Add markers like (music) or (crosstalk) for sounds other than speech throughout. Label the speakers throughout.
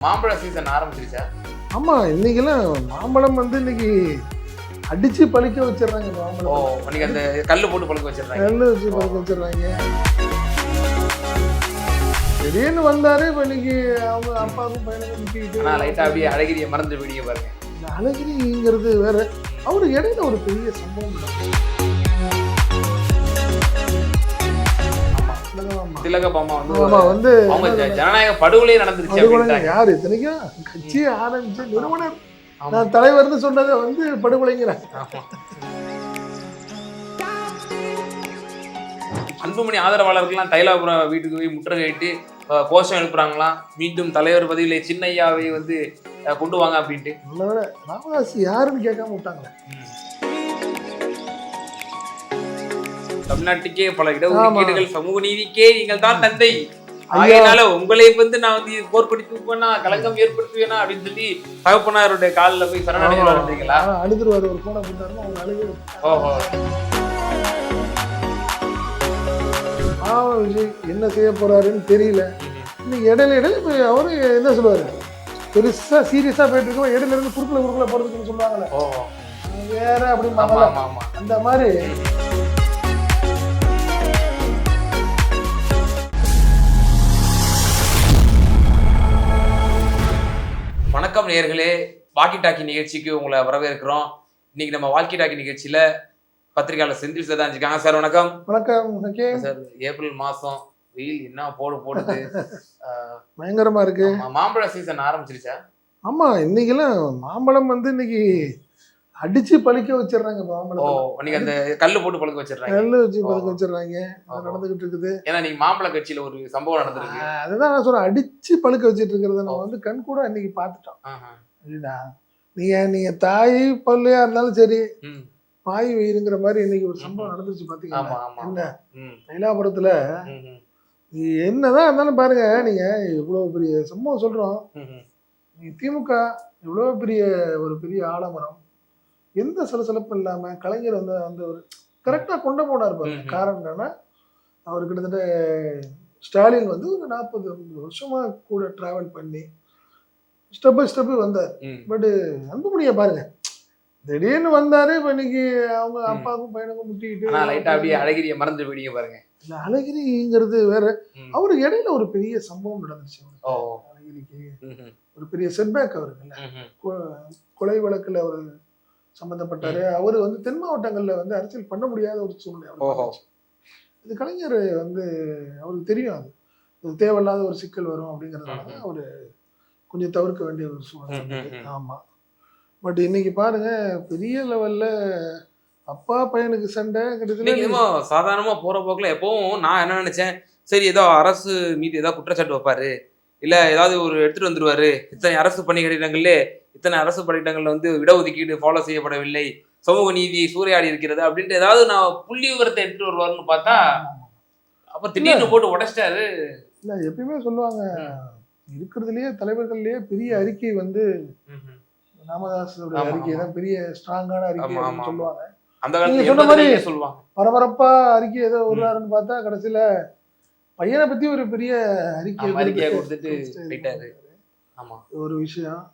Speaker 1: மாம்பழ சீசன் ஆரம்பிச்சிருச்சா?
Speaker 2: ஆமா இன்னைக்கெல்லாம் மாம்பழம் வந்து இன்னைக்கு அடிச்சு பழிக்க வச்சிடுறாங்க
Speaker 1: ஓ
Speaker 2: மாம்பழம்
Speaker 1: இன்னைக்கு அந்த கல்லு போட்டு பழுக்க வச்சிடுறாங்க.
Speaker 2: நெல்லு வச்சு பழிக்க வச்சிடுறாங்க. திடீர்னு வந்தாரு இப்ப இன்னைக்கு அவங்க அப்பாவுக்கும் பையனுக்கும் முட்டிக்கிட்டு
Speaker 1: ஆனா லைட்டா அப்படியே அழகிரிய மறந்து வீடியோ பாருங்க.
Speaker 2: இந்த அழகிரிங்கிறது வேற. அவரு இடையில ஒரு பெரிய சம்பவம் நடந்தது.
Speaker 1: ஆமா திலக பாமா வந்து
Speaker 2: வந்து
Speaker 1: அவங்க ஜனநாயக படுகொலை நடந்துருச்சு
Speaker 2: யாரு? இத்தனைக்கும் கட்சி ஆரம்பிச்ச நிறுவனர். நான் தலைவர்னு சொன்னதை வந்து படுகொலைங்கிறேன்.
Speaker 1: அன்புமணி ஆதரவாளர்கள்லாம் தைலாபுரம் வீட்டுக்கு போய் முற்றுகையிட்டு கோஷம் எழுப்புறாங்களாம். மீண்டும் தலைவர் பதிவிலே சின்னையாவை வந்து கொண்டு வாங்க அப்படின்ட்டு.
Speaker 2: ராமதாஸ் யாருன்னு கேட்காம விட்டாங்களே?
Speaker 1: தமிழ்நாட்டுக்கே பல இடஒதுக்கீடுகள் சமூக நீதிக்கே நீங்கள் தான் தந்தை. ஆகையினால உங்களை வந்து நான் வந்து போர்க்கொடி தூக்குவேனா கலங்கம் ஏற்படுத்துவேனா அப்படின்னு சொல்லி தகப்பனாருடைய காலில் போய் சரணடைங்களா
Speaker 2: ஆ, அழுதுருவாரு ஒரு போனை போட்டாருன்னா அவங்க அழுகு
Speaker 1: ஓஹோ.
Speaker 2: விஜய் என்ன செய்ய போறாருன்னு தெரியல. இன்னைக்கு இடையில இடையில அவரு என்ன சொல்லுவாரு? பெருசா சீரியஸா போயிட்டு இருக்கோம் இடையில இருந்து குறுக்குல குறுக்குல போறதுக்குன்னு சொல்லுவாங்கல்ல.
Speaker 1: ஓஹோ.
Speaker 2: வேற
Speaker 1: ஆமா.
Speaker 2: அந்த மாதிரி
Speaker 1: வணக்கம் நேயர்களே. வாக்கி டாக்கி நிகழ்ச்சிக்கு உங்களை வரவேற்கிறோம். இன்னைக்கு நம்ம வாக்கி டாக்கி நிகழ்ச்சியில பத்திரிகையாளர் செந்தில் சார் தான் இருக்காங்க. சார் வணக்கம்.
Speaker 2: வணக்கம்
Speaker 1: சார் ஏப்ரல் மாசம் வெயில் என்ன போடு போடுது. (laughs)
Speaker 2: பயங்கரமா இருக்கு.
Speaker 1: மாம்பழ சீசன் ஆரம்பிச்சிருச்சா?
Speaker 2: ஆமா இன்னைக்கெல்லாம் மாம்பழம் வந்து இன்னைக்கு அடிச்சு பழிக்க வச்சிடுறாங்க மாம்பழம்
Speaker 1: இன்னைக்கு அந்த கல்லு போட்டு பழுக்க வச்சிடுறாங்க.
Speaker 2: நெல்லு வச்சு பழிக்க. வச்சிடுறாங்க. நடந்துகிட்டு இருக்குது.
Speaker 1: ஏன்னா நீங்க மாம்பழ கட்சியில ஒரு சம்பவம் நடந்திருக்கு.
Speaker 2: அதுதான் நான் சொல்றேன். அடிச்சு பழுக்க வச்சிட்டு இருக்கிறத நம்ம வந்து கண் கூட இன்னைக்கு பார்த்துட்டோம். இல்லைடா நீங்க நீங்க தாய் பல்லையா இருந்தாலும் சரி. பாய் வயிறுங்கிற மாதிரி இன்னைக்கு ஒரு சம்பவம் நடந்துச்சு
Speaker 1: ஆமா
Speaker 2: என்ன?
Speaker 1: ம்,
Speaker 2: தைலாபுரத்துல
Speaker 1: ம், ம்,
Speaker 2: நீ என்னதான் இருந்தாலும் பாருங்க நீங்க இவ்வளவு பெரிய சம்பவம் சொல்றோம். திமுக இவ்வளவு பெரிய ஒரு பெரிய ஆலமரம் எந்த சலசலப்பும் இல்லாம கலைஞர் வந்து அந்த ஒரு கரெக்டா கொண்டு போனார் பாருங்க. காரணம் என்னன்னா அவர் கிட்டத்தட்ட ஸ்டாலின் வந்து ஒரு நாற்பது வருஷமா கூட டிராவல் பண்ணி ஸ்டெப் பை ஸ்டெப் வந்தார்.
Speaker 1: ம்.
Speaker 2: பட் அன்புமணியை பாருங்க. திடீர்னு வந்தாரு இப்ப இன்னைக்கு அவங்க அப்பாவுக்கும் பையனுக்கும்
Speaker 1: ஆனா லைட்டா அப்படியே
Speaker 2: முட்டிக்கிட்டு
Speaker 1: அழகிரிய மறந்து வீடியோ பாருங்க.
Speaker 2: இல்ல, அழகிரிங்கிறது வேற.
Speaker 1: ம்.
Speaker 2: அவரு இடையில ஒரு பெரிய சம்பவம் நடந்துச்சு அவருக்கு. அழகிரிக்கு. ஒரு பெரிய செட்பேக் அவருக்கு கொலை வழக்குல அவர் சம்பந்தப்பட்டாரு அவர் வந்து தென் மாவட்டங்கள்ல வந்து அரசியல் பண்ண முடியாத ஒரு சூழ்நிலை. இது கலைஞர் வந்து அவருக்கு தெரியும் அது இது தேவையில்லாத ஒரு சிக்கல் வரும் அப்படிங்கறதுனால. அவரு கொஞ்சம் தவிர்க்க வேண்டிய ஒரு சூழ்நிலை
Speaker 1: ம், ம்,
Speaker 2: இருந்தது.
Speaker 1: ம்.
Speaker 2: ஆமா பட் இன்னைக்கு பாருங்க பெரிய லெவல்ல அப்பா பையனுக்கு சண்டை
Speaker 1: என்னமோ சாதாரணமா போற போக்குல எப்பவும் நான் என்ன நினைச்சேன் சரி ஏதோ அரசு மீது ஏதாவது குற்றச்சாட்டு வைப்பாரு இல்ல ஏதாவது ஒரு எடுத்துட்டு வந்துருவாரு இத்தனை அரசு பணியிடங்கள்ல இத்தனை அரசு பணியிடங்கள்ல வந்து இடஒதுக்கீடு ஃபாலோ செய்யப்படவில்லை. சமூக நீதி சூறையாடி இருக்கிறது அப்படின்ட்டு ஏதாவது நான் புள்ளி விவரத்தை எடுத்துட்டு வருவாருன்னு பார்த்தா அப்ப திடீர்னு போட்டு உடைச்சிட்டாரு.
Speaker 2: இல்ல எப்பயுமே சொல்லுவாங்க. இருக்கிறதுலயே தலைவர்கள்லயே பெரிய அறிக்கை வந்து ராமதாஸோட அறிக்கை தான் பெரிய ஸ்ட்ராங்கான அறிக்கை. சொல்லுவாங்க.
Speaker 1: அந்த
Speaker 2: நீங்க சொன்ன மாதிரி-
Speaker 1: சொல்லுவாங்க.
Speaker 2: பரபரப்பா அறிக்கை ஏதோ விடுறாருன்னு பார்த்தா கடைசியில பையனை பத்தி ஒரு பெரிய அறிக்கை
Speaker 1: அறிக்கையை
Speaker 2: கொடுத்துட்டு ஒரு விஷயம்.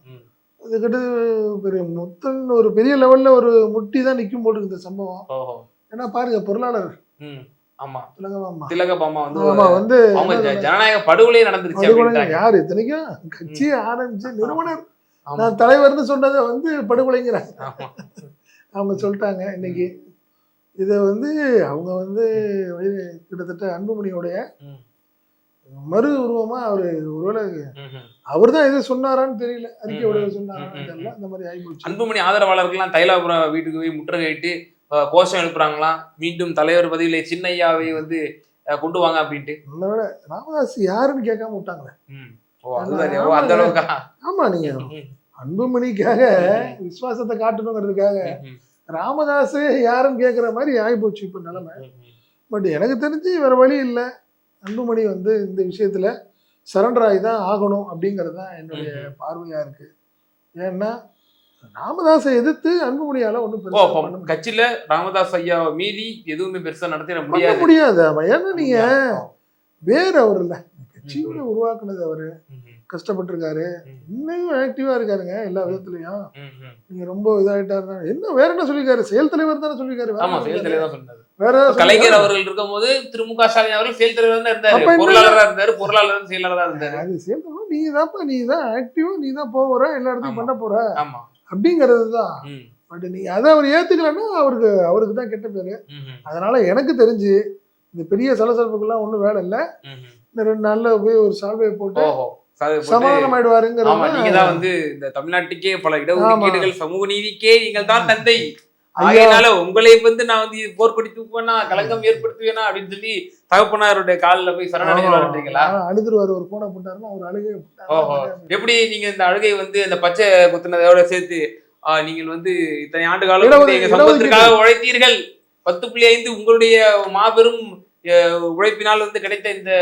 Speaker 1: ம்.
Speaker 2: அதுக்கிட்ட பெரிய மொத்தம் ஒரு பெரிய லெவல்ல ஒரு முட்டி தான் நிக்கும் போட்டு இந்த சம்பவம். ஏன்னா பாருங்க பொருளாளர்.
Speaker 1: ஆமா. வந்து
Speaker 2: வந்து
Speaker 1: ஜனநாயக படுகொலை நடந்துருச்சு
Speaker 2: யாரு? இத்தனைக்கும் கட்சி ஆரம்பிச்ச நிறுவனர். நான் தலைவர்னு சொன்னதை வந்து படுகொலைங்கிறேன்
Speaker 1: ஆமா.
Speaker 2: அவங்க சொல்லிட்டாங்க இன்னைக்கு. இதை வந்து அவங்க வந்து கிட்டத்தட்ட அன்புமணியோடைய. மறு உருவமா அவரு ஒருவேளை. அவர் தான் எது சொன்னாரான்னு தெரியல. அறிக்கையோட சொன்னாரான்னு தெரியல. அந்த மாதிரி ஆகிப்போச்சு
Speaker 1: அன்புமணி ஆதரவாளர்கள்லாம் தைலாபுரம் வீட்டுக்கு போய் முற்றுகையிட்டு கோஷம் எழுப்புறாங்களாம் மீண்டும் தலைவர் பதிவிலே சின்னையாவை வந்து கொண்டு வாங்க அப்படின்ட்டு.
Speaker 2: நல்ல வேளை ராமதாஸ் யாருன்னு கேட்காம விட்டாங்களே.
Speaker 1: அந்த அளவுக்கா?
Speaker 2: ஆமா நீங்க அன்புமணிக்காக விசுவாசத்தை காட்டணுங்கிறதுக்காக ராமதாஸ் யாருன்னு கேட்குற மாதிரி ஆகிப்போச்சு இப்போ நிலைமை. பட் எனக்கு தெரிஞ்சு வேற வழி இல்லை. அன்புமணி வந்து இந்த விஷயத்துல சரண்டர் ஆகி தான் ஆகணும் அப்படிங்கிறது தான் என்னுடைய பார்வையா இருக்கு ஏன்னா ராமதாஸை எதிர்த்து அன்புமணியால ஒன்றும்.
Speaker 1: கட்சியில ராமதாஸ் ஐயா மீதி எதுவுமே பெருசா நடத்திட முடியாது
Speaker 2: முடியாது ஏன்னா நீங்க. வேற அவர் இல்ல கட்சியோட உருவாக்குனது அவரு. கஷ்டப்பட்டிருக்காரு
Speaker 1: ம்.
Speaker 2: இன்னும் ஆக்டிவா இருக்காருங்க எல்லா விதத்துலயும். நீங்க ரொம்ப இதாயிட்டாருன்னா என்ன வேற என்ன சொல்லிருக்காரு செயல் தலைவர் தானே சொல்லிருக்காரு வேற
Speaker 1: ஆமா
Speaker 2: என்ன
Speaker 1: செயல்
Speaker 2: சொல்லிருக்காரு?
Speaker 1: தலைவர் தான் சொன்னாரு
Speaker 2: வேற
Speaker 1: கலைஞர்? அவர்கள் இருக்கும்போது திரு மு க ஸ்டாலின் அவர்கள் செயல் தலைவர் தான் இருந்தாரு? பொருளாளரா இருந்தாரு பொருளாளர் செயலாளரா இருந்தாரு
Speaker 2: அது செயல் தலைவர் நீ தான்ப்பா நீ தான் ஆக்டிவா நீ தான் போற எல்லா இடத்துக்கும்
Speaker 1: ஆமா.
Speaker 2: பண்ண போற
Speaker 1: ஆமா
Speaker 2: அப்படிங்கிறது தான் பட் நீங்க அதை அவர் ஏத்துக்கலன்னா அவருக்கு அவருக்கு தான் கெட்ட பேரு அதனால எனக்கு தெரிஞ்சு இந்த பெரிய சலசலப்புக்கெல்லாம் ஒண்ணும் வேலை இல்லை. இந்த ரெண்டு நாள்ல போய் ஒரு சால்வையை போட்டு
Speaker 1: ஓஹோ சரி, போட்டு-
Speaker 2: சமாதானம்
Speaker 1: ஆமா
Speaker 2: ஆயிடுவாருங்கிறது
Speaker 1: நீங்க தான் வந்து இந்த தமிழ்நாட்டுக்கே பல இடஒதுக்கீடுகள் சமூக நீதிக்கே நீங்கள் தான் தந்தை. ஆகையினால உங்களை வந்து நான் வந்து போர்க்கொடி தூக்குவேனா களங்கம் ஏற்படுத்துவேனா அப்படின்னு சொல்லி தகப்பனாருடைய காலில் போய் சரணடைகிறீங்களா
Speaker 2: ஆ, அழுதுருவாரு. ஒரு போனை போட்டாருன்னா ஒரு அழுகை
Speaker 1: ஓஹோ. எப்படி நீங்க இந்த அழுகை வந்து அந்த பச்சை குத்துனதோட சேர்த்து நீங்கள் வந்து இத்தனை ஆண்டு காலம் எங்க சமூகத்திற்காக உழைத்தீர்கள்? பத்து புள்ளி ஐந்து உங்களுடைய மாபெரும் உழைப்பினால் வந்து கிடைத்த இந்த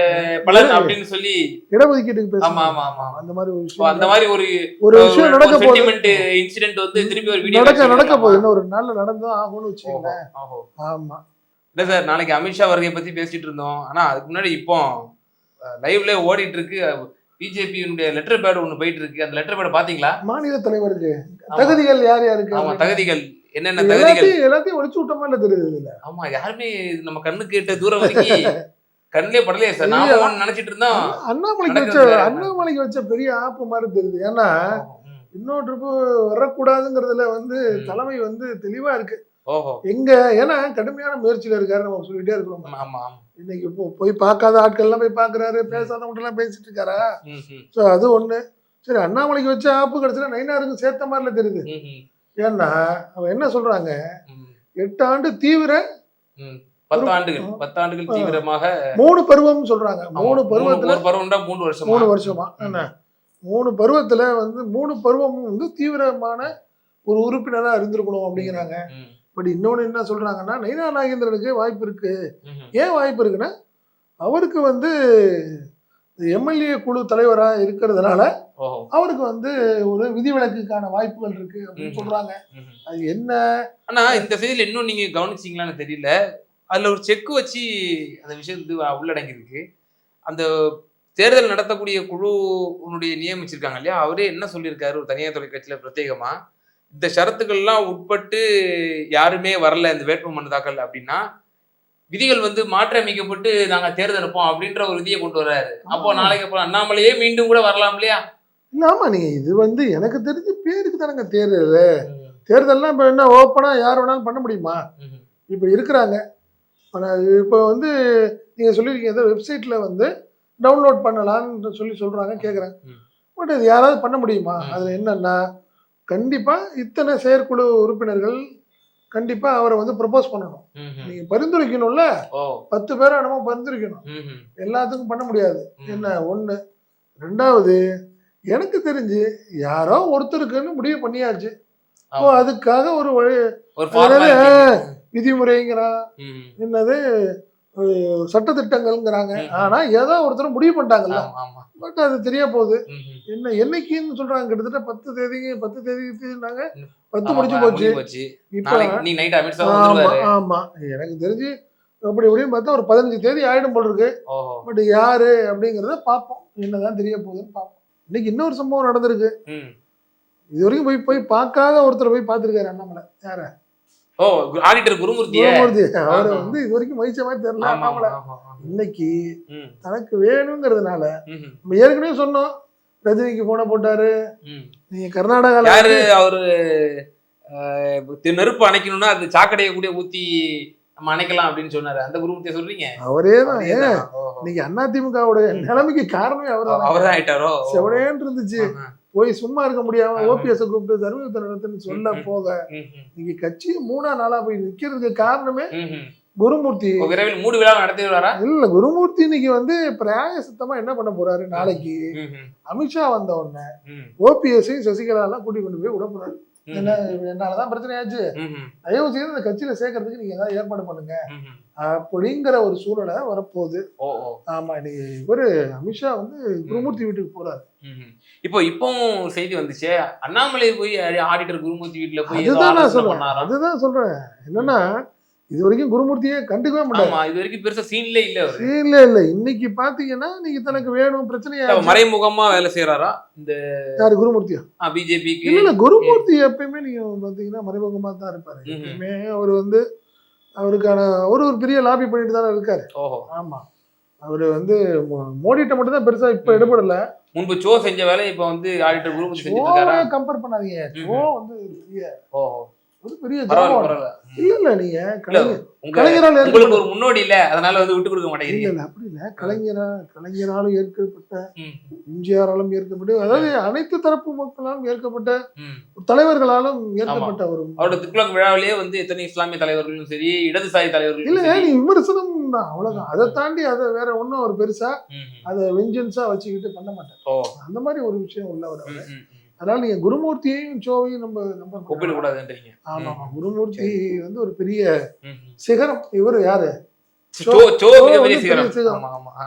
Speaker 1: பலன் அப்படின்னு சொல்லி
Speaker 2: இடஒதுக்கீட்டுக்கு
Speaker 1: ஆமா ஆமா ஆமா.
Speaker 2: அந்த மாதிரி ஒரு விஷயம்
Speaker 1: அந்த மாதிரி ஒரு
Speaker 2: ஒரு விஷயம் நடக்க போகுது.
Speaker 1: இன்சிடென்ட் வந்து திருப்பி ஒரு வீடியோ
Speaker 2: நடக்க நடக்க போகுது. ஒரு நாள்ல நடந்துதான் ஆகும்னு வச்சுக்கோங்க ஆமா.
Speaker 1: இல்ல சார் நாளைக்கு அமித்ஷா வருகை பத்தி பேசிட்டு இருந்தோம். ஆனா அதுக்கு முன்னாடி இப்போ லைவ்ல ஓடிட்டு இருக்கு. பிஜேபியினுடைய லெட்டர் பேட் ஒண்ணு போயிட்டு இருக்கு அந்த லெட்டர் பேட் பாத்தீங்களா?
Speaker 2: மாநில தலைவருக்கு. தகுதிகள் யார் யாருக்கு?
Speaker 1: ஆமா தகுதிகள். என்னென்ன தகுதிகள்?
Speaker 2: எல்லாத்தையும் ஒழிச்சு விட்ட மாதிரி தெரியுது
Speaker 1: ஆமா யாருமே நம்ம கண்ணுக்கு எட்ட தூரம் வரைக்கும் கண்ணிலே படலையே சார்? ஒண்ணு நினைச்சிட்டு இருந்தோம்.
Speaker 2: அண்ணாமலைக்கு வச்ச. அண்ணாமலைக்கு வச்ச பெரிய ஆப்பு மாதிரி தெரியுது. ஏன்னா. இன்னொரு ட்ரிப்பு வரக்கூடாதுங்கிறதுல வந்து. தலைமை வந்து தெளிவா இருக்கு. எங்க ஏன்னா கடுமையான முயற்சியில இருக்காரு நம்ம சொல்லிட்டே இருக்கிறோம்.
Speaker 1: ஆமா
Speaker 2: இன்னைக்கு இப்போ போய் பார்க்காத ஆட்கள்லாம் போய் பார்க்கறாரு பேசாதவங்க எல்லாம் பேசிட்டு இருக்காரா? ஸோ அது ஒண்ணு. சரி அண்ணாமலைக்கு வச்ச ஆப்பு கிடைச்சா நைனாருக்கும் சேர்த்த மாதிரில தெரியுது. ஏன்னா அவன் என்ன சொல்றாங்க? எட்டு ஆண்டு தீவிர
Speaker 1: ம். பத்து ஆண்டுகள் பத்து ஆண்டுகள் தீவிரமாக
Speaker 2: மூணு பருவம் சொல்றாங்க. மூணு பருவத்துல
Speaker 1: மூணு வருஷம்?
Speaker 2: மூணு வருஷமா. என்ன? மூணு பருவத்துல வந்து மூணு பருவமும் வந்து தீவிரமான ஒரு உறுப்பினரா இருந்திருக்கணும் அப்படிங்கிறாங்க. பட் இன்னொன்னு என்ன சொல்றாங்கன்னா நைனா நாகேந்திரனுக்கு வாய்ப்பு இருக்கு. ஏன் வாய்ப்பு இருக்குன்னா அவருக்கு வந்து எம்எல்ஏ குழு தலைவரா இருக்கிறதுனால அவருக்கு வந்து ஒரு விதிவிலக்குக்கான வாய்ப்புகள் இருக்கு அப்படின்னு. சொல்றாங்க. அது என்ன?
Speaker 1: ஆனா இந்த செய்தியில இன்னும் நீங்க கவனிச்சீங்களான்னு தெரியல. அதுல ஒரு செக் வச்சு அந்த விஷயம் வந்து உள்ளடங்கி இருக்கு அந்த தேர்தல் நடத்தக்கூடிய குழு உன்னுடைய நியமிச்சிருக்காங்க இல்லையா? அவரே என்ன சொல்லியிருக்காரு? ஒரு தனியார் தொலைக்காட்சியில பிரத்யேகமா? இந்த ஷரத்துக்கள்லாம் உட்பட்டு யாருமே வரல இந்த வேட்புமனு தாக்கல் அப்படின்னா விதிகள் வந்து மாற்றியமைக்கப்பட்டு நாங்க தேர்ந்தெடுப்போம் அப்படின்ற ஒரு விதியை கொண்டு வர்றாரு. அப்போ. நாளைக்கு அப்புறம் அண்ணாமலையே மீண்டும் கூட வரலாம் இல்லையா?
Speaker 2: இல்ல ஆமா நீங்க இது வந்து எனக்கு தெரிஞ்சு பேருக்கு தானங்க தேர்தல். தேர்தல்லாம் இப்ப என்ன ஓப்பனா யார் வேணாலும் பண்ண முடியுமா? இப்போ இருக்கிறாங்க. ஆனா இப்போ வந்து நீங்க சொல்லியிருக்கீங்க ஏதோ வெப்சைட்ல வந்து டவுன்லோட் பண்ணலாம்னு சொல்லி சொல்றாங்க கேட்குறேன்
Speaker 1: ம்.
Speaker 2: பட் இது யாராவது பண்ண முடியுமா. அதுல என்னன்னா கண்டிப்பா இத்தனை செயற்குழு உறுப்பினர்கள் கண்டிப்பா அவரை வந்து ப்ரப்போஸ் பண்ணணும். நீங்க பரிந்துரைக்கணும்ல?
Speaker 1: ஓ.
Speaker 2: பத்து பேரை என்னமோ பரிந்துரைக்கணும். எல்லாத்துக்கும் பண்ண முடியாது. என்ன? ஒண்ணு. ரெண்டாவது எனக்கு தெரிஞ்சு யாரோ ஒருத்தருக்குன்னு முடிவு பண்ணியாச்சு.
Speaker 1: ஆமா.
Speaker 2: அதுக்காக ஒரு வழி. விதிமுறைங்கிறான்.
Speaker 1: ம்.
Speaker 2: என்னது? சட்டத்திட்டங்கள்ங்கிறாங்க.
Speaker 1: ம்.
Speaker 2: ஆனா ஏதோ ஒருத்தர் முடிவு பண்ணிட்டாங்கல்ல. பட் அது தெரிய போகுது. என்ன என்னைக்குன்னு சொல்றாங்க. கிட்டத்தட்ட பத்து தேதிக்கு பத்து தேதிக்குனாங்க. பத்து முடிச்சு போச்சு.
Speaker 1: முடிஞ்சு போச்சு.
Speaker 2: இப்ப ஆமா எனக்கு தெரிஞ்சு அப்படி இப்படின்னு பார்த்தா ஒரு பதினஞ்சு தேதி ஆயிடும் போல இருக்கு பட் யாரு அப்படிங்கிறத பார்ப்போம். என்னதான் தெரிய போகுதுன்னு பார்ப்போம். இன்னைக்கு இன்னொரு சம்பவம் நடந்திருக்கு. இது வரைக்கும் போய் போய் பார்க்காத ஒருத்தர் போய் பார்த்திருக்காரு அண்ணாமலை. யார?
Speaker 1: ஓ ஆடிட்டர் குருமூர்த்தியே?
Speaker 2: குருமூர்த்தி. அவர். வந்து இது வரைக்கும் மகிழ்ச்ச மாதிரி தெரியல. இன்னைக்கு தனக்கு வேணுங்கிறதுனால நம்ம ஏற்கனவே சொன்னோம். ரஜினிக்கு போன போட்டாரு. நீங்க கர்நாடகால
Speaker 1: யாரு? அவரு நெருப்பு அணைக்கணும்னா அது சாக்கடையை கூட ஊத்தி நம்ம அணைக்கலாம் அப்படின்னு சொன்னாரு. அந்த குருமூர்த்தியை சொல்றீங்க?
Speaker 2: அவரே தான். இன்னைக்கு அதிமுகவுடைய நிலைமைக்கு காரணமே அவர் தான்
Speaker 1: அவர்தான் ஆயிட்டாரோ?
Speaker 2: செவனேன்னு இருந்துச்சு. போய் சும்மா இருக்க முடியாம. ஓபிஎஸ் கூப்பிட்டு தர்மயுத்த நடத்துன்னு சொல்ல. போக இன்னைக்கு கட்சி மூணா நாளா போய் நிக்கிறதுக்கு காரணமே. குருமூர்த்தி.
Speaker 1: விரைவில் மூடு விழா நடத்தி வராரா
Speaker 2: இல்ல குருமூர்த்தி இன்னைக்கு வந்து பிராய சுத்தமா என்ன பண்ண போறாரு நாளைக்கு? அமித்ஷா வந்த உடனே ஓபிஎஸ்ஸையும் சசிகலா எல்லாம் கூட்டி கொண்டு போய் விட போறாரு. என்ன என்னாலதான் பிரச்சனை ஆச்சு
Speaker 1: ம்ஹும்,
Speaker 2: தயவு செய்து இந்த கட்சியில சேர்க்கறதுக்கு நீங்க ஏதாவது ஏற்பாடு பண்ணுங்க. அப்படிங்கிற ஒரு சூழலை வரப்போகுது. ஆமா இன்னைக்கு இவரு அமித்ஷா வந்து குருமூர்த்தி வீட்டுக்கு போறாரு.
Speaker 1: இப்போ இப்பவும் செய்தி வந்துச்சு. அண்ணாமலை போய் ஆடிட்டர் குருமூர்த்தி வீட்டுல போய்
Speaker 2: அதுதான் நான் சொல்றேன். அதுதான் சொல்றேன். என்னன்னா இது வரைக்கும் குருமூர்த்தியே கண்டுக்கவே
Speaker 1: ஆமா இது வரைக்கும் பெருசா சீன்ல இல்ல அவரு.
Speaker 2: இல்ல. இன்னைக்கு பாத்தீங்கன்னா நீங்க தனக்கு வேணும் பிரச்சனையா
Speaker 1: மறைமுகமா வேலை செய்யறாரா இந்த
Speaker 2: யாரு குருமூர்த்தியா?
Speaker 1: பிஜேபிக்கு.
Speaker 2: இல்ல இல்ல குருமூர்த்தி எப்பயுமே நீங்க பாத்தீங்கன்னா மறைமுகமா தான் இருப்பாரு. எப்பயுமே அவர் வந்து அவருக்கான ஒரு ஒரு பெரிய லாபி பண்ணிட்டு தானே இருக்காரு.
Speaker 1: ஓஹோ.
Speaker 2: ஆமா. அவரு வந்து மோடிட்ட மட்டும் தான் பெருசா இப்ப எடுபடல.
Speaker 1: முன்பு சோ செஞ்ச வேலை இப்ப வந்து ஆடிட்டர் குரூப்
Speaker 2: கம்பேர் பண்ணாதீங்க. ஷோ வந்து பெரிய
Speaker 1: ஓஹோ.
Speaker 2: ஒரு பெரிய இல்ல இல்ல நீங்க கலைஞரால்
Speaker 1: உங்களுக்கு ஒரு முன்னோடி இல்ல அதனால வந்து விட்டு கொடுக்க மாட்டேங்கிறீங்க.
Speaker 2: இல்ல அப்படி இல்ல. கலைஞரா கலைஞராலும் ஏற்கப்பட்ட எம்ஜிஆராலும் ஏற்கப்பட்டு அதாவது அனைத்து தரப்பு மக்களாலும் ஏற்கப்பட்ட. தலைவர்களாலும் ஏற்கப்பட்ட ஒரு
Speaker 1: அவரோட துக்ளக் விழாவிலேயே வந்து எத்தனை இஸ்லாமிய தலைவர்களும் சரி இடதுசாரி தலைவர்களும்
Speaker 2: இல்ல நீ விமர்சனம் தான் அவ்வளவுதான். அதை தாண்டி அதை வேற ஒண்ணும் ஒரு பெருசா. அதை வெஞ்சன்ஸா வச்சுக்கிட்டு பண்ண மாட்டார்.
Speaker 1: ஓ.
Speaker 2: அந்த மாதிரி ஒரு விஷயம் உள்ளவர்
Speaker 1: ம்,
Speaker 2: அவர். அதனால நீங்க குருமூர்த்தியையும் ஷோவையும் நம்ம நம்ம
Speaker 1: கூடாதுன்றீங்க
Speaker 2: ஆமா ஆமா குருமூர்த்தி வந்து ஒரு பெரிய. சிகரம். இவரு யாரு.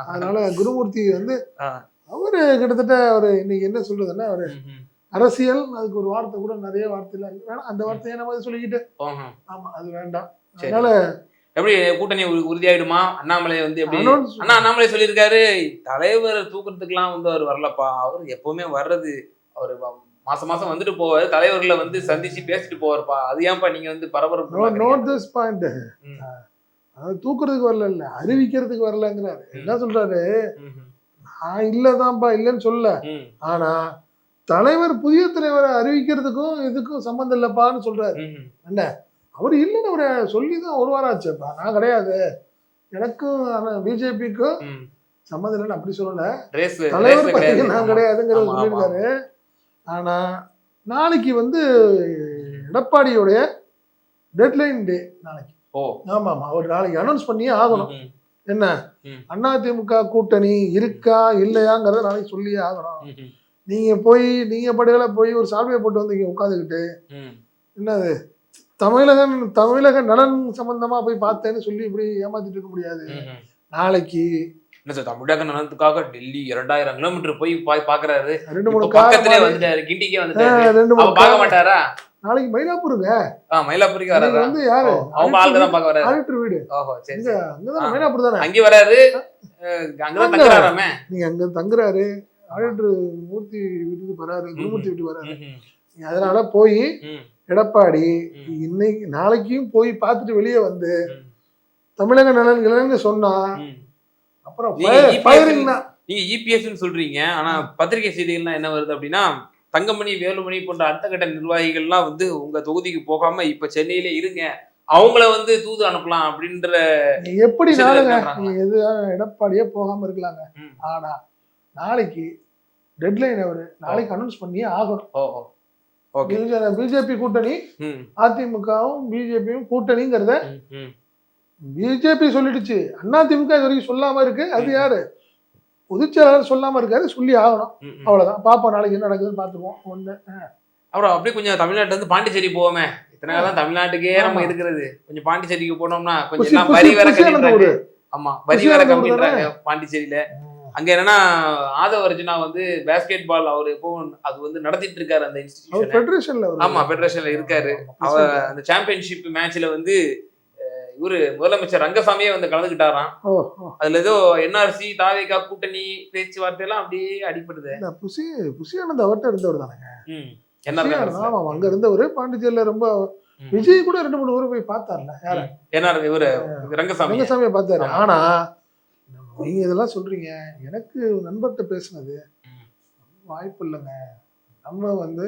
Speaker 2: அதனால குருமூர்த்தி வந்து. அவரு கிட்டத்தட்ட அவரு இன்னைக்கு என்ன சொல்றதுன்னா அவரு. அரசியல் அதுக்கு ஒரு வார்த்தை கூட நிறைய இருக்கு வேணாம் அந்த வார்த்தையை நம்ம சொல்லிக்கிட்டு. ஆமா அது வேண்டாம். அதனால
Speaker 1: எப்படி கூட்டணி உறு- உறுதியாயிடுமா? அண்ணாமலை வந்து எப்படி அண்ணா அண்ணாமலை சொல்லியிருக்காரு தலைவர் தூக்குறதுக்குலாம் வந்து அவர் வரலப்பா. அவர் எப்பவுமே வர்றது அவர் மாசம் மாசம் வந்துட்டு போவாரு தலைவர்களை வந்து சந்திச்சு பேசிட்டு போவாருப்பா அது ஏன்ப்பா நீங்க வந்து பரபரப்பு?
Speaker 2: Note this point. அதாவது தூக்குறதுக்கு வரல இல்ல அறிவிக்கிறதுக்கு வரலங்கிறாரு என்ன சொல்றாரு நான் இல்லதான்ப்பா இல்லைன்னு சொல்லல ஆனா தலைவர் புதிய தலைவரை அறிவிக்கிறதுக்கும் இதுக்கும் சம்மந்தம் இல்லப்பான்னு சொல்றாரு
Speaker 1: ம்.
Speaker 2: அவர் இல்லைன்னு அவரை சொல்லி தான் ஒரு வாரம் ஆச்சுப்பா நான் கிடையாது எனக்கும் பிஜேபிக்கும்
Speaker 1: ம்.
Speaker 2: சம்மந்தம் இல்லைன்னு அப்படி சொல்லல தலைவர். நான். கிடையாதுங்கிறத. சொல்லியிருக்காரு ஆனா நாளைக்கு வந்து எடப்பாடியோடைய டெட்லைன் டே நாளைக்கு.
Speaker 1: ஓ.
Speaker 2: ஆமா ஆமா அவர் நாளைக்கு அனௌன்ஸ் பண்ணியே ஆகணும். என்ன. அதிமுக கூட்டணி இருக்கா இல்லையாங்கிறத நாளைக்கு சொல்லியே ஆகணும்.
Speaker 1: ம், ம்,
Speaker 2: நீங்க போய் நீங்க படுகளை போய் ஒரு சால்வையை போட்டு வந்து இங்க உட்காந்துக்கிட்டு. என்னது? தமிழகன் தமிழக நலன் சம்பந்தமா போய் பார்த்தேன்னு சொல்லி இப்படி ஏமாத்திட்டு இருக்க முடியாது. நாளைக்கு
Speaker 1: என்ன சார் தமிழக நலத்துக்காக டெல்லி இரண்டாயிரம் கிலோமீட்டர் போய் பாக்குறாரு.
Speaker 2: ரெண்டு மூணு
Speaker 1: பக்கத்திலே வந்துட்டாரு கிண்டிக்கே வந்துட்டாரு.
Speaker 2: ரெண்டு மூணு
Speaker 1: பார்க்க மாட்டாரா?
Speaker 2: நாளைக்கு மயிலாப்பூருங்க.
Speaker 1: ஆ மயிலாப்பூருக்கு வராரா?
Speaker 2: வந்து யாரு?
Speaker 1: அவங்க ஆளுங்க தான் பார்க்க வராரு.
Speaker 2: ஆடிட்டர் வீடு.
Speaker 1: ஓஹோ சரி.
Speaker 2: அங்கதானே. மயிலாப்பூர் தானே?
Speaker 1: அங்கே வராரு. அங்கதான்
Speaker 2: அங்க.
Speaker 1: தங்குறாராமே.
Speaker 2: நீங்க அங்க தங்குறாரு. ஆடிட்டர் மூர்த்தி வீட்டுக்கு வராரு. குருமூர்த்தி வீட்டுக்கு வராரு. அதனால போய் எடப்பாடி. இன்னைக்கு நாளைக்கும் போய் பார்த்துட்டு வெளியே வந்து தமிழக நலன்கள்னு சொன்னா. அப்புறம்
Speaker 1: நீங்க EPS
Speaker 2: ஃபயரிங் தான்
Speaker 1: நீங்க இபிஎஸ் சொல்றீங்க. ஆனா பத்திரிகை செய்திகள்லாம் என்ன வருது அப்படின்னா தங்கமணி வேலுமணி போன்ற அடுத்த கட்ட நிர்வாகிகள்லாம் வந்து உங்க தொகுதிக்கு போகாம இப்ப சென்னையிலே இருங்க. அவங்கள வந்து தூது அனுப்பலாம் அப்படின்ற
Speaker 2: எப்படி எது எடப்பாடியே போகாம இருக்கலாங்க. ஆனா நாளைக்கு டெட்லைன் அவரு. நாளைக்கு அனௌன்ஸ் பண்ணியே ஆகணும்.
Speaker 1: ஓ ஓ. ஓகே.
Speaker 2: பிஜேபி கூட்டணி அதிமுகவும் பிஜேபியும் கூட்டணிங்கிறத பிஜேபி சொல்லிடுச்சு. அதிமுக இது வரைக்கும் சொல்லாம இருக்கு. அது யாரு? பொதுச்செயலாளர் சொல்லாம இருக்காரு சொல்லி ஆகணும். அவ்வளவுதான். பாப்போம் நாளைக்கு என்ன நடக்குதுன்னு பாத்துக்குவோம் ஒண்ணு
Speaker 1: அப்புறம் அப்படியே கொஞ்சம் தமிழ்நாட்டுல இருந்து பாண்டிச்சேரி போவோமே. இத்தனை காலம் தமிழ்நாட்டுக்கே நம்ம. இருக்கிறது. கொஞ்சம் பாண்டிச்சேரிக்கு போனோம்னா கொஞ்சம் வரி வேற கட்டிடுறாங்க. ஆமா வரி வேற கம்மின்றாங்க பாண்டிச்சேரியில. அங்க என்னன்னா ஆதவ அர்ஜுனா வந்து பேஸ்கெட் பால் அவர் எப்போ அது வந்து நடத்திட்டு இருக்காரு அந்த
Speaker 2: அவர்
Speaker 1: இன்ஸ்டிடியூஷன் ஆமா ஃபெடரேஷன்ல இருக்காரு. அவ அந்த சாம்பியன்ஷிப் மேட்ச்ல வந்து இவரு முதலமைச்சர் ரங்கசாமியே வந்து
Speaker 2: ஓ.
Speaker 1: அதுல ஏதோ என்ஆர்சி தாவேகா கூட்டணி பேச்சுவார்த்தை எல்லாம் அப்படியே அடிப்படுது
Speaker 2: புசி புசியானந்த் அவர்கிட்ட இருந்தவர் தானே
Speaker 1: ம். என்ஆர்
Speaker 2: புசியானந்த், ஆமா அங்க இருந்தவர் பாண்டிச்சேரியில ரொம்ப விஜய் கூட ரெண்டு மூணு ஊர் போய் பார்த்தார்ல யார?
Speaker 1: என்ஆர் இவரு ரங்கசாமி
Speaker 2: ரங்கசாமியை பார்த்தாரு. ஆனா நீங்க இதெல்லாம் சொல்றீங்க எனக்கு நண்பர்கிட்ட பேசுனது. வாய்ப்பு இல்லைங்க. நம்ம வந்து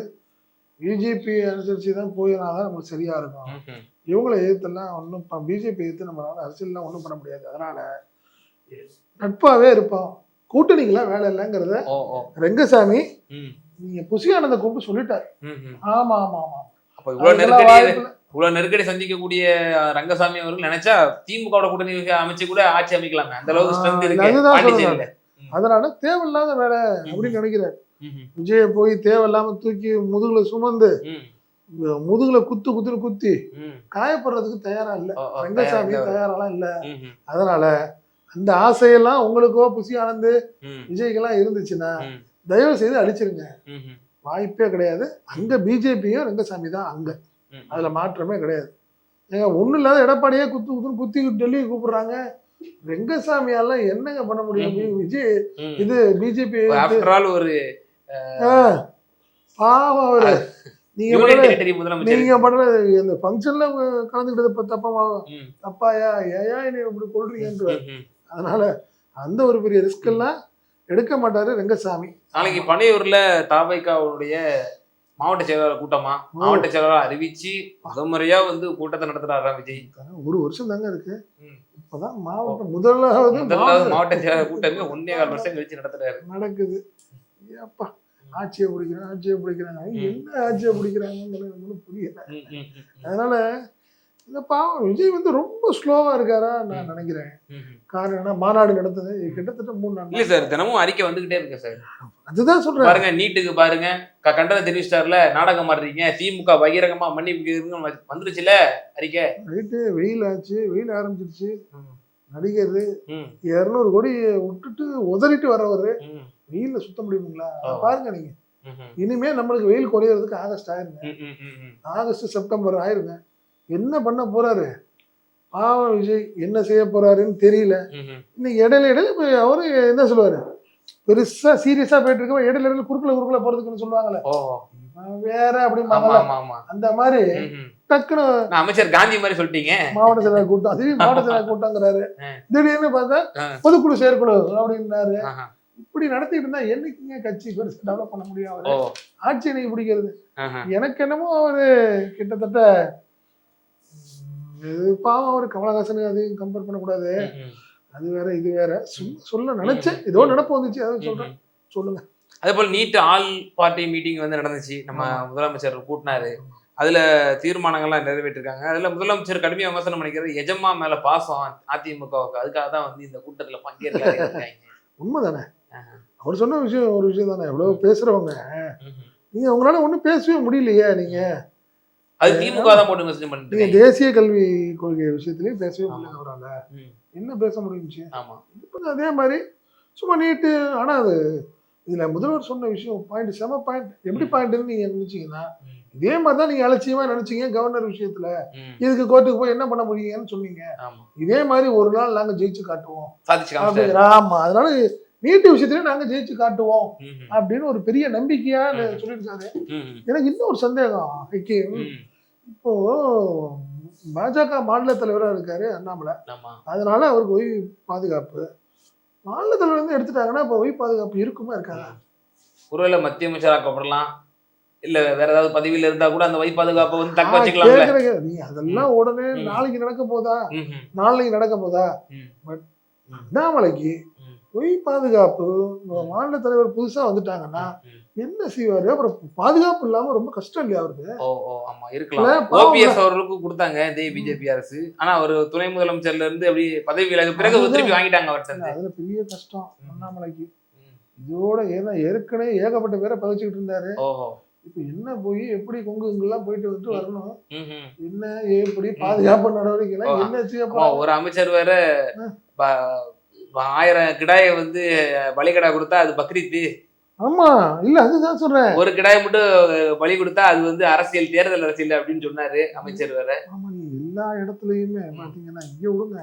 Speaker 2: பிஜேபி அனுசரிச்சு தான் போயினாதான் நமக்கு சரியா இருக்கும். இவங்களை எதிர்த்தெல்லாம் ஒன்றும் பிஜேபி எதிர்த்து நம்மளால அரசியல்லாம் ஒன்றும் பண்ண முடியாது. அதனால நட்பாவே இருப்போம். கூட்டணிக்கெல்லாம் வேலை இல்லைங்கிறத ரெங்கசாமி
Speaker 1: ம்,
Speaker 2: நீங்க புசியானந்த கூப்பிட்டு சொல்லிட்டாரு.
Speaker 1: ம், ம்.
Speaker 2: ஆமா ஆமா ஆமா
Speaker 1: அப்ப இவ்வளவு
Speaker 2: அதுக்கெல்லாம்
Speaker 1: நெருக்கடி. இவ்வளவு நெருக்கடி சந்திக்கக்கூடிய ரங்கசாமி அவர்கள் நினைச்சா திமுக கூட்டணி அமைச்சு கூட ஆட்சி அமைக்கலாமே. அந்த அளவுக்கு ஸ்ட்ரென்த் இருக்கு.
Speaker 2: அதனால தேவையில்லாத வேலை அப்படின்னு நினைக்கிறாரு. விஜய போய் தேவையில்லாம தூக்கி முதுகுல சுமந்து முதுகுல குத்து குத்துன்னு குத்தி. காயப்படுறதுக்கு தயாரா இல்ல. ரங்கசாமி
Speaker 1: தயார், தயார்.
Speaker 2: தயாரெல்லாம் இல்ல. அதனால அந்த ஆசையெல்லாம் உங்களுக்கோ புசி ஆனந்து விஜய்க்கெல்லாம் இருந்துச்சுன்னா தயவு செய்து
Speaker 1: ம்,
Speaker 2: வாய்ப்பே கிடையாது. அங்க பிஜேபியும் ரங்கசாமி தான் அங்க. அதுல மாற்றமே கிடையாது. ஏங்க ஒன்றும் இல்லாத எடப்பாடியே குத்து குத்துன்னு குத்தி டெல்லி கூப்பிடுறாங்க. ரெங்கசாமியால என்னங்க பண்ண முடியும். விஜய். இது பிஜேபி
Speaker 1: ஒரு
Speaker 2: பாவம் அவரு. நீங்க நீங்க பண்ணல இந்த ஃபங்க்ஷன்ல கலந்துக்கிட்டது
Speaker 1: ம்.
Speaker 2: தப்பாயா? ஏயா என்னை இப்படி கொள்றீங்கன்ற
Speaker 1: ம், ம்.
Speaker 2: அதனால அந்த ஒரு பெரிய ரிஸ்க் எல்லாம் எடுக்க மாட்டாரு ரெங்கசாமி.
Speaker 1: நாளைக்கு பனையூர்ல தாவைக்காவுடைய மாவட்ட செயலாளர் கூட்டமா? மாவட்ட செயலாளர் அறிவிச்சு முதமுறையா வந்து கூட்டத்தை நடத்துறாரா விஜய்?
Speaker 2: ஒரு வருஷம் தாங்க இருக்கு. இப்பதான் மாவட்டம் முதலாவது
Speaker 1: முதல்ல
Speaker 2: மாவட்ட-
Speaker 1: மாவட்ட செயலாளர் கூட்டமே ஒன்னே கால் வருஷம் கழிச்சு நடத்துறாரு.
Speaker 2: நடக்குது. ஏப்பா ஆட்சியை பிடிக்கிறாங்க ஆட்சியை பிடிக்கிறாங்க. என்ன ஆட்சியை பிடிக்கிறாங்கன்னு ஒண்ணும் புரியல. அதனால இந்த பாவம் விஜய் வந்து ரொம்ப ஸ்லோவா இருக்காரா நான் நினைக்கிறேன். காரணம் என்ன மாநாடு நடந்தது. கிட்டத்தட்ட மூணு நாள்
Speaker 1: இல்ல சார் தினமும் அறிக்கை வந்துகிட்டே இருக்கு சார்.
Speaker 2: அதுதான் சொல்றேன்.
Speaker 1: பாருங்க நீட்டுக்கு பாருங்க. க- கண்டனம் தெரிவிச்சிட்டார்ல நாடகம் ஆடுறீங்க. திமுக பகிரங்கமா மன்னிப்பு வந்துருச்சுல அறிக்கை?
Speaker 2: ரைட்டு வெயில் ஆச்சு வெயில் ஆரம்பிச்சிருச்சு. நடிகர் இரநூறு கோடி விட்டுட்டு உதறிட்டு வரவர். வெயில்ல சுத்த முடியுங்களா. பாருங்க நீங்க. இனிமே நம்மளுக்கு வெயில் குறையறதுக்கு ஆகஸ்ட் ஆயிருங்க. ஆகஸ்ட் செப்டம்பர் ஆயிருங்க. என்ன பண்ண போறாரு? பாவம் விஜய் என்ன செய்ய போறாருன்னு தெரியல. இன்னைக்கு இடையில இடையில இப்ப அவரு என்ன சொல்லுவாரு? பெருசா சீரியஸா போயிட்டு இருக்க இடையில இடையில குறுக்குல குறுக்குல போறதுக்குன்னு சொல்லுவாங்கல்ல. இவன் வேற அப்படி
Speaker 1: ஆமா ஆமா ஆமா.
Speaker 2: அந்த மாதிரி
Speaker 1: நான் அமைச்சர் காந்தி மாதிரி சொல்லிட்டீங்க.
Speaker 2: மாவட்ட செயலர் கூட்டம் திடீர்னு மாவட்ட செயலர் கூட்டங்கிறாரு
Speaker 1: ஆ.
Speaker 2: திடீர்னு பார்த்தா. பொதுக்குழு செயற்குழு அப்படின்னாரு. இப்படி நடத்திட்டு இருந்தா என்னைக்குங்க கட்சி பெருசா டெவலப் பண்ண முடியும் அவரு? ஆட்சி இன்னைக்கு பிடிக்கிறது. எனக்கு என்னமோ அவரு கிட்டத்தட்ட பாவம் அவரு கமலஹாசன் அதையும் கம்பேர் பண்ணக்கூடாது. அது வேற இது வேற. சொல்ல நினைச்சேன். ஏதோ நடப்பு வந்துச்சு. அதை சொல்றேன். சொல்லுங்க.
Speaker 1: அதே போல நீட் ஆல் பார்ட்டி மீட்டிங் வந்து நடந்துச்சு. நம்ம முதலமைச்சர் கூட்டினாரு. அதுல தீர்மானங்கள்லாம் நிறைவேற்றிருக்காங்க. அதுல முதலமைச்சர் கடுமையா விமர்சனம் பண்ணிக்கிறது எஜமா மேல பாசம் அதிமுகவுக்கு. அதுக்காக தான் வந்து இந்த கூட்டத்துல பங்கேற்காங்க (laughs)
Speaker 2: உண்மைதானே. அவர் சொன்ன விஷயம் ஒரு விஷயம் தானே? எவ்வளவு பேசுறவங்க. நீங்க உங்களால ஒண்ணும் பேசவே முடியலையே நீங்க.
Speaker 1: அது திமுக தான் போட்டு மெசேஜ்
Speaker 2: நீங்க
Speaker 1: பண்ணிட்டு
Speaker 2: தேசிய கல்வி கொள்கை விஷயத்திலயும் பேசவே முடியல அவரால. என்ன பேச முடிஞ்சுச்சு
Speaker 1: ஆமா.
Speaker 2: இப்போ அதே மாதிரி சும்மா நீட்டு ஆனா அது இதுல முதல்வர் சொன்ன விஷயம் பாயிண்ட் செம பாயிண்ட் எப்படி பாயிண்ட்னு நீங்க நினைச்சீங்கன்னா. இதே மாதிரி தான் நீங்க அலட்சியமா நினைச்சீங்க கவர்னர் விஷயத்துல. இதுக்கு கோர்ட்டுக்கு போய் என்ன பண்ண முடியுங்கன்னு சொன்னீங்க. இதே மாதிரி ஒரு நாள் நாங்க ஜெயிச்சு காட்டுவோம். அப்படிங்கிற ஆமா. அதனால நீட்டு விஷயத்திலயும் நாங்க ஜெயிச்சு காட்டுவோம். அப்படின்னு ஒரு பெரிய நம்பிக்கையா. சொல்லியிருக்காரு. எனக்கு இன்னும் ஒரு சந்தேகம் ஹக்கீம். இப்போ பாஜக மாநில தலைவரா இருக்காரு அண்ணாமலை அதனால அவருக்கு ஓய்வு பாதுகாப்பு மாநில தலைவர் வந்து எடுத்துட்டாங்கன்னா இப்போ ஓய்வு பாதுகாப்பு இருக்குமா இருக்காதா
Speaker 1: ஒருவேளை மத்திய அமைச்சராக்கப்படலாம் இல்ல வேற ஏதாவது பதவியில இருந்தா கூட அந்த வை பாதுகாப்பை வந்து தக்க
Speaker 2: கேக்குறேன், நீ அதெல்லாம் உடனே. நாளைக்கு நடக்க போதா. நாளைக்கு நடக்க போதா. பட். அண்ணாமலைக்கு. பொய் பாதுகாப்பு மாநில தலைவர் புதுசா வந்துட்டாங்கன்னா. என்ன செய்வாரு அப்புறம் பாதுகாப்பு இல்லாம ரொம்ப கஷ்டம் இல்லையா அவருக்கு
Speaker 1: ஓ ஓ ஆமா இருக்கலாம் ஓபிஎஸ் அவர்களுக்கு கொடுத்தாங்க இதே பிஜேபி அரசு ஆனா அவர் துணை முதலமைச்சர்ல இருந்து அப்படி பதவி விலகு பிறகு. திருப்பி வாங்கிட்டாங்க அவர்கிட்ட.
Speaker 2: அதுல பெரிய கஷ்டம். அண்ணாமலைக்கு. இதோட ஏன்னா ஏற்கனவே ஏகப்பட்ட பேரை பதச்சிக்கிட்டு இருந்தாரு
Speaker 1: ஓஹோ
Speaker 2: இப்ப என்ன போய் எப்படி கொங்கு இங்கெல்லாம் போயிட்டு வந்துட்டு வரணும். என்ன எப்படி பாதுகாப்பு நடவடிக்கை எல்லாம் என்ன?
Speaker 1: ஒரு அமைச்சர் வேற ஆயிரம் கிடாயை வந்து பலிகடா கொடுத்தா அது பக்ரீத்து
Speaker 2: ஆமா இல்ல அதுதான் சொல்றேன்.
Speaker 1: ஒரு கிடாயை மட்டும் பலி கொடுத்தா அது வந்து அரசியல் தேர்தல் அரசியல் அப்படின்னு சொன்னாரு அமைச்சர் வேற.
Speaker 2: ஆமா நீ எல்லா இடத்துலயுமே பாத்தீங்கன்னா இங்க விடுங்க.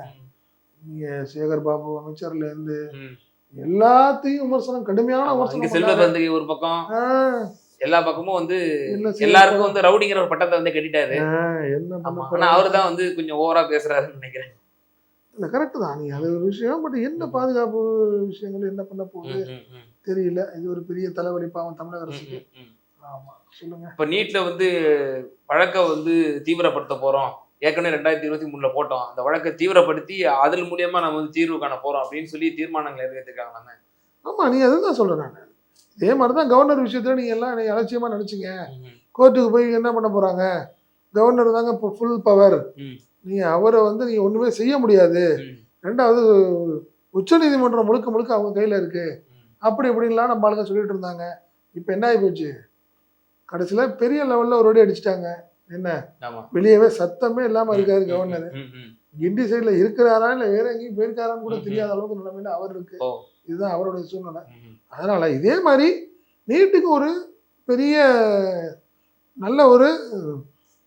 Speaker 2: நீங்க சேகர் பாபு அமைச்சர்ல இருந்து. எல்லாத்தையும் விமர்சனம் கடுமையான விமர்சனம்
Speaker 1: செல்வ. பிறந்தகை ஒரு பக்கம். எல்லா பக்கமும் வந்து எல்லாருக்கும் வந்து ரவுடிங்கிற ஒரு பட்டத்தை வந்து கட்டிட்டாரு? ஆனா அவரு தான் வந்து கொஞ்சம் ஓவரா பேசுறாருன்னு நினைக்கிறேன்.
Speaker 2: இல்ல கரெக்ட் தான். நீ அது ஒரு விஷயம் பட் என்ன பாதுகாப்பு விஷயங்கள் என்ன பண்ண போகுது. தெரியல. இது ஒரு பெரிய தலைவலி பாவம் தமிழக அரசுக்கு.
Speaker 1: ம், ம்.
Speaker 2: ஆமா சொல்லுங்க.
Speaker 1: இப்ப நீட்ல வந்து வழக்கை வந்து தீவிரப்படுத்த போறோம். ஏற்கனவே ரெண்டாயிரத்தி இருபத்தி மூணுல போட்டோம். அந்த வழக்கை தீவிரப்படுத்தி அதன் மூலியமா நம்ம வந்து தீர்வு காண போறோம் அப்படின்னு சொல்லி தீர்மானங்கள் நிறைவேற்றிருக்காங்க
Speaker 2: ஆமா நீ அதுதான் சொல்றேன் நான். இதே மாதிரி தான் கவர்னர் விஷயத்துல நீங்க எல்லாம் நீ அலட்சியமா நினைச்சீங்க. கோர்ட்டுக்கு போய் என்ன பண்ண போறாங்க? கவர்னர் தாங்க ஃபுல் பவர். நீ அவரை வந்து நீங்க ஒண்ணுமே செய்ய முடியாது. ரெண்டாவது உச்சநீதிமன்றம் முழுக்க முழுக்க அவங்க கையில இருக்கு. அப்படி இப்படின்லாம் நம்ம ஆளுங்க சொல்லிட்டு இருந்தாங்க. இப்போ என்ன ஆகி போச்சு? கடைசியில பெரிய லெவல்ல ஒரு அடி அடிச்சிட்டாங்க. என்ன? வெளியவே சத்தமே இல்லாம இருக்காரு கவர்னர். கிண்டி சைடுல இருக்கிறாரா இல்ல வேற எங்கேயும் போயிருக்காரான்னு கூட தெரியாத அளவுக்கு நிலைமையில அவர் இருக்கு. இதுதான் அவருடைய சூழ்நிலை. அதனால இதே மாதிரி நீட்டுக்கு ஒரு பெரிய நல்ல ஒரு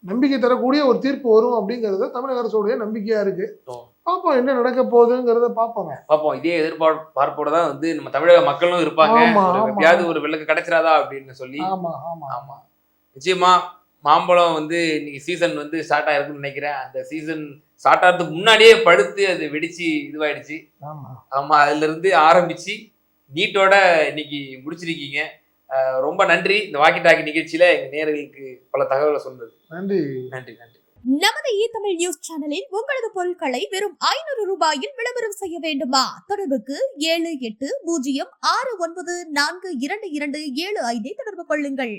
Speaker 2: நம்பிக்கை தரக்கூடிய ஒரு தீர்ப்பு வரும் அப்படிங்கிறது தமிழக அரசுடைய நம்பிக்கையா இருக்கு. பார்ப்போம் என்ன நடக்க போகுதுங்கிறத
Speaker 1: பார்ப்போம் இதே எதிர்பார்ப்போட தான் வந்து நம்ம தமிழக மக்களும் இருப்பாங்க. எப்படியாவது ஒரு விளக்கு கிடைச்சிராதா அப்படின்னு சொல்லி.
Speaker 2: ஆமா ஆமா.
Speaker 1: ஆமா. நிச்சயமா மாம்பழம் வந்து இன்னைக்கு சீசன் வந்து ஸ்டார்ட் ஆயிருக்குன்னு நினைக்கிறேன். அந்த சீசன் ஸ்டார்ட் ஆகிறதுக்கு முன்னாடியே படுத்து அது வெடிச்சு இதுவாயிடுச்சு.
Speaker 2: ஆமா.
Speaker 1: ஆமா அதுல இருந்து ஆரம்பிச்சு நீட்டோட இன்னைக்கு முடிச்சிருக்கீங்க. ரொம்ப நன்றி. இந்த வாக்கி டாக்கி நிகழ்ச்சியில எங்க நேயர்களுக்கு பல தகவலை சொன்னது.
Speaker 2: நன்றி.
Speaker 1: நன்றி நன்றி.
Speaker 3: நமது இ தமிழ் நியூஸ் சேனலில் உங்களது பொருட்களை வெறும் ஐநூறு ரூபாயில் விளம்பரம் செய்ய வேண்டுமா? தொடர்புக்கு ஏழு எட்டு பூஜ்ஜியம் ஆறு ஒன்பது நான்கு இரண்டு இரண்டு ஏழு ஐந்தை தொடர்பு கொள்ளுங்கள்.